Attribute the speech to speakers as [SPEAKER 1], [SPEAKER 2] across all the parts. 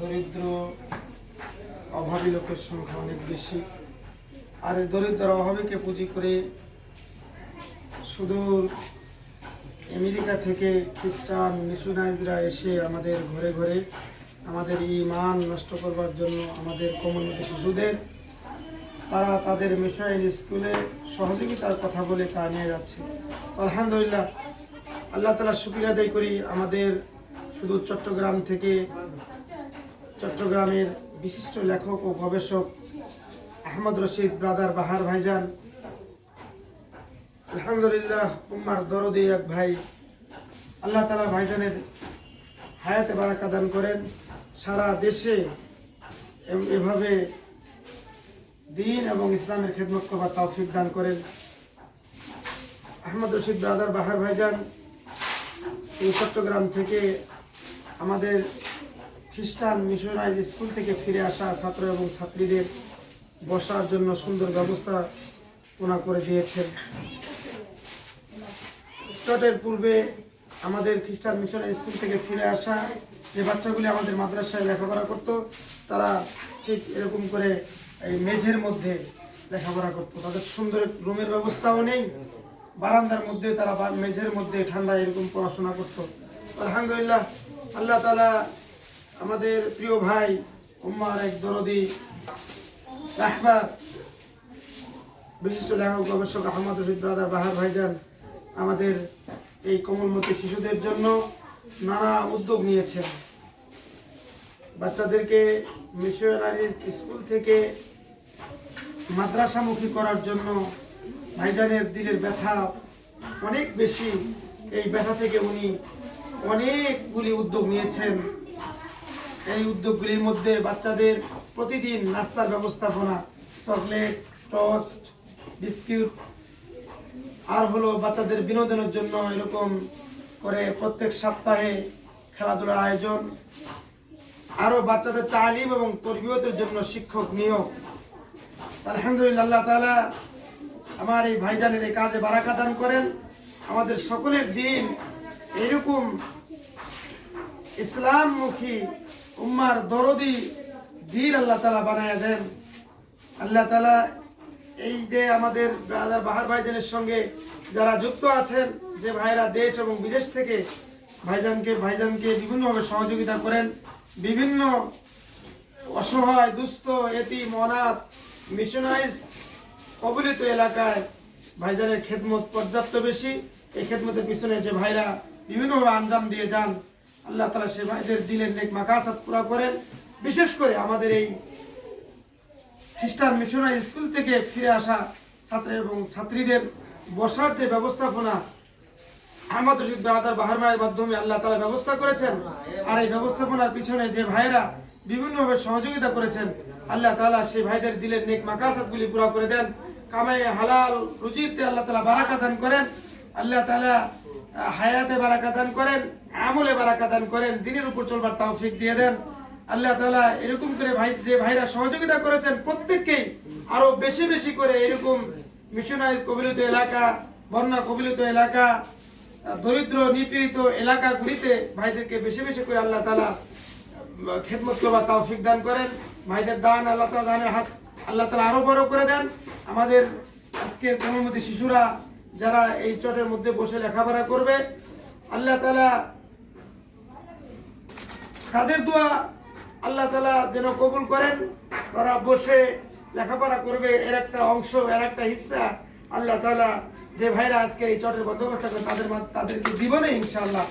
[SPEAKER 1] দরিদ্র, অভাবী লোকের সংখ্যা অনেক বেশি। আর এই দরিদ্র অভাবীকে পুঁজি করে সুদূর আমেরিকা থেকে খ্রিস্টান, মিশনাইজরা এসে আমাদের ঘরে ঘরে আমাদের ইমান নষ্ট করবার জন্য আমাদের কমিউনিটি শিশুদের, তারা তাদের মিশনাইল স্কুলে সহযোগিতার কথা বলে তা নিয়ে যাচ্ছে। আলহামদুলিল্লাহ, আল্লাহ তালা শুক্রিয়া আদায় করি। আমাদের শুধু চট্টগ্রাম থেকে চট্টগ্রামের বিশিষ্ট লেখক ও গবেষক আহমদ রশিদ ব্রাদার বাহার ভাইজান। আলহামদুলিল্লাহ, উম্মার দরদি এক ভাই। আল্লাহ তালা ভাইজানের হায়াতে বারাকা দান করেন। সারা দেশে এভাবে দিন এবং ইসলামের খেদমত করবার তৌফিক দান করেন। আহমদ রশিদ ব্রাদার বাহার ভাইজান, এই চট্টগ্রাম থেকে আমাদের খ্রিস্টান মিশনারি স্কুল থেকে ফিরে আসা ছাত্র এবং ছাত্রীদের বসার জন্য সুন্দর ব্যবস্থা ওনা করে দিয়েছেন। চটের পূর্বে আমাদের খ্রিস্টান মিশনারি স্কুল থেকে ফিরে আসা যে বাচ্চাগুলি আমাদের মাদ্রাসায় লেখাপড়া করতো, তারা ঠিক এরকম করে এই মেঝের মধ্যে লেখাপড়া করতো। তাদের সুন্দর রুমের ব্যবস্থাও নেই, বারান্দার মধ্যে তারা মেঝের মধ্যে ঠান্ডা এরকম পড়াশোনা করতো। আলহামদুলিল্লাহ, আল্লাহ তালা আমাদের প্রিয় ভাই উম্মার এক দরদি রাহবার, বিশিষ্ট লেখক, গবেষক আহমদ রশিদ ব্রাদার বাহার ভাইজান, আমাদের এই কোমলমতি শিশুদের জন্য নানা উদ্যোগ নিয়েছেন। বাচ্চাদেরকে মিশনারি স্কুল থেকে মাদ্রাসামুখী করার জন্য ভাইজানের দিলের ব্যথা অনেক বেশি। এই ব্যথা থেকে উনি অনেকগুলি উদ্যোগ নিয়েছেন। এই উদ্যোগগুলির মধ্যে বাচ্চাদের প্রতিদিন নাস্তার ব্যবস্থাপনা, চকলেট, টোস্ট, বিস্কিট, আর হলো বাচ্চাদের বিনোদনের জন্য এরকম করে প্রত্যেক সপ্তাহে খেলাধুলার আয়োজন, আরও বাচ্চাদের তালিম এবং তরবিয়তের জন্য শিক্ষক নিয়োগ। আলহামদুলিল্লাহ আল্লাহ তাআলা আমার এই ভাইজানের এই কাজে বারাকা দান করেন। আমাদের সকলের দিন এরকম ইসলামমুখী উম্মার দরদি দিন আল্লাহ তালা বানায় দেন। আল্লাহ তালা এই যে আমাদের ব্রাদার বাহার ভাইজানের সঙ্গে যারা যুক্ত আছেন, যে ভাইরা দেশ এবং বিদেশ থেকে ভাইজানকে ভাইজানকে বিভিন্নভাবে সহযোগিতা করেন, বিভিন্ন অসহায়, দুস্থ এটি মনাত মিশনাইজ কবলিত এলাকায় ভাইজানের খেদমত পর্যাপ্ত বেশি। এই খেদমতের পিছনে যে ভাইরা বিভিন্নভাবে আঞ্জাম দিয়ে যান আল্লাহ তালা সে ভাইদের দিলের নেক মাকাসাত পুরা করেন। বিশেষ করে আমাদের এই খ্রিস্টান মিশনারি স্কুল থেকে ফিরে আসা ছাত্র এবং ছাত্রীদের বসার যে ব্যবস্থাপনা, আহমদ রশিদ ব্রাদার বাহার মায়ের মাধ্যমে আল্লাহ তালা ব্যবস্থা করেছেন। আর এই ব্যবস্থাপনার পিছনে যে ভাইয়েরা বিভিন্নভাবে সহযোগিতা করেছেন, আল্লাহ তালা সেই ভাইদের দিলের নেক মাকাসাতগুলি পুরা করে দেন। কামাই হালাল রুজিতে আল্লাহ তালা বারাকা দান করেন। আল্লাহ তালা হায়াতে বারাকা দান করেন, আমলে বারাকা দান করেন, দিনের উপর চলবার তৌফিক দিয়ে দেন। আল্লাহ তালা এরকম করে ভাই, যে ভাইরা সহযোগিতা করেছেন প্রত্যেককেই আরও বেশি বেশি করে এরকম মিশনাইজ কবিলিত এলাকা, বন্যা কবিলিত এলাকা দরিদ্র, নিপীড়িত এলাকাগুলিতে ভাইদেরকে বেশি বেশি করে আল্লাহ তালা খেদমত করবার তৌফিক দান করেন। ভাইদের দান, আল্লাহ তালা দানের হাত আল্লাহ তালা আরও বড় করে দেন। আমাদের আজকের কর্মমতী শিশুরা যারা এই চটের মধ্যে বসে লেখাপড়া করবে, আল্লাহ তালা তাদের দোয়া আল্লাহ তালা যেন কবুল করেন। তারা বসে লেখাপড়া করবে, এর একটা অংশ, এর একটা হিস্সা আল্লাহ তালা যে ভাইরা আজকে এই চটের বন্দোবস্ত করে, তাদের তাদেরকে জীবনে ইনশাআল্লাহ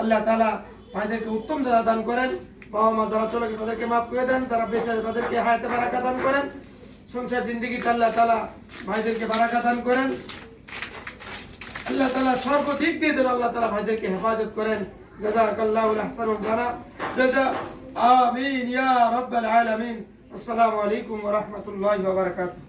[SPEAKER 1] আল্লাহ তালা ভাইদেরকে উত্তম যারা দান করেন। বাবা মা যারা চলে তাদেরকে মাফ করে দেন। যারা বেঁচে আছে, তাদেরকে হায়াতে বারাকা দান করেন। সংসার, জিন্দিগিতে আল্লাহ তালা ভাইদেরকে বারাকা দান করেন। আল্লাহ তালা সর্বদিক দিয়ে যেন আল্লাহ তালা ভাইদেরকে হেফাজত করেন। জাজা কাল্লাহ আহসান জানা জাজা, আমিন ইয়া রাব্বাল আলামিন। আসসালামু আলাইকুম ওয়া রাহমাতুল্লাহি ওয়া বারাকাতুহু।